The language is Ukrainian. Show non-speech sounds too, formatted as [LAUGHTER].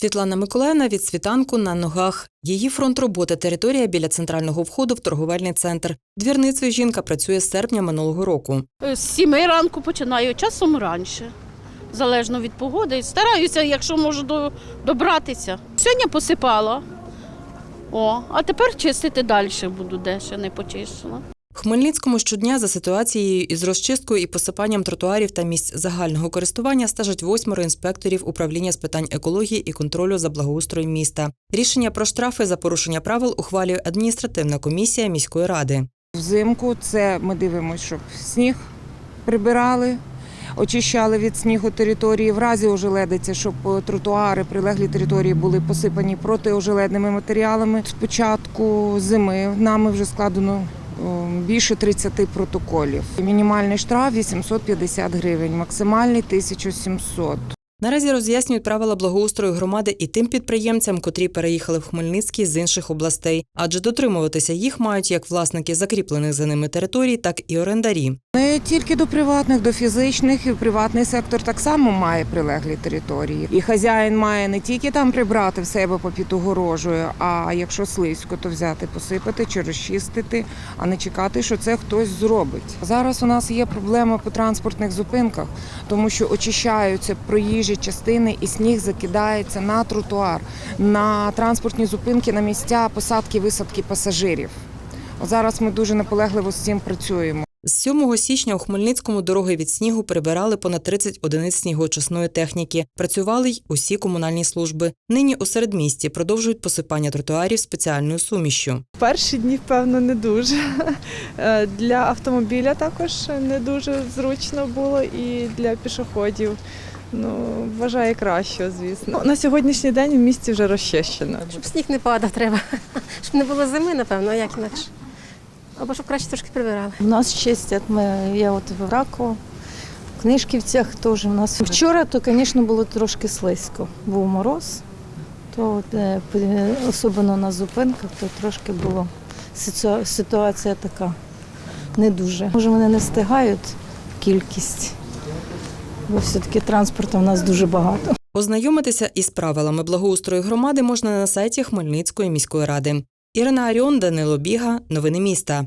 Світлана Миколаївна від світанку на ногах. Її фронт роботи територія біля центрального входу в торговельний центр. Двірницею жінка працює з серпня минулого року. З сіми ранку починаю, часом раніше. Залежно від погоди. Стараюся, якщо можу добратися. Сьогодні посипала. О, а тепер чистити далі буду, де ще не почистила. Хмельницькому щодня за ситуацією із розчисткою і посипанням тротуарів та місць загального користування стежать восьмеро інспекторів управління з питань екології і контролю за благоустроєм міста. Рішення про штрафи за порушення правил ухвалює адміністративна комісія міської ради. Взимку це ми дивимося, щоб сніг прибирали, очищали від снігу території. В разі ожеледиці, щоб е, тротуари, прилеглі території були посипані протиожеледними матеріалами. З початку зими нами вже складено більше 30 протоколів. Мінімальний штраф 850 гривень, максимальний 1700. Наразі роз'яснюють правила благоустрою громади і тим підприємцям, котрі переїхали в Хмельницький з інших областей, адже дотримуватися їх мають як власники закріплених за ними територій, так і орендарі. Не тільки до приватних, до фізичних, і приватний сектор так само має прилеглі території. І хазяїн має не тільки там прибрати в себе попід огорожею, а якщо слизько, то взяти, посипати чи розчистити, а не чекати, що це хтось зробить. Зараз у нас є проблема по транспортних зупинках, тому що очищаються проїжджі частини і сніг закидається на тротуар, на транспортні зупинки, на місця посадки, висадки пасажирів. Зараз ми дуже наполегливо з цим працюємо. З 7 січня у Хмельницькому дороги від снігу прибирали понад 30 одиниць снігоочисної техніки. Працювали й усі комунальні служби. Нині у середмісті продовжують посипання тротуарів спеціальною сумішю. Перші дні, певно, не дуже. Е, Для автомобіля також не дуже зручно було і для пішоходів. Ну, вважаю краще, звісно. На сьогоднішній день в місті вже розчищено. Щоб сніг не падав, треба. [LAUGHS] Щоб не було зими, напевно, а як інакше. Або щоб краще трошки прибирали. У нас чистять. Ми, я от в Раково, в Книжківцях теж у нас. Вчора, то, звісно, було трошки слизько. Був мороз, то е, особливо на зупинках, то трошки було ситуація така не дуже. Може, вони не встигають кількість, бо все-таки транспорту у нас дуже багато. Ознайомитися із правилами благоустрою громади можна на сайті Хмельницької міської ради. Ірина Аріон, Данило Біга. Новини міста.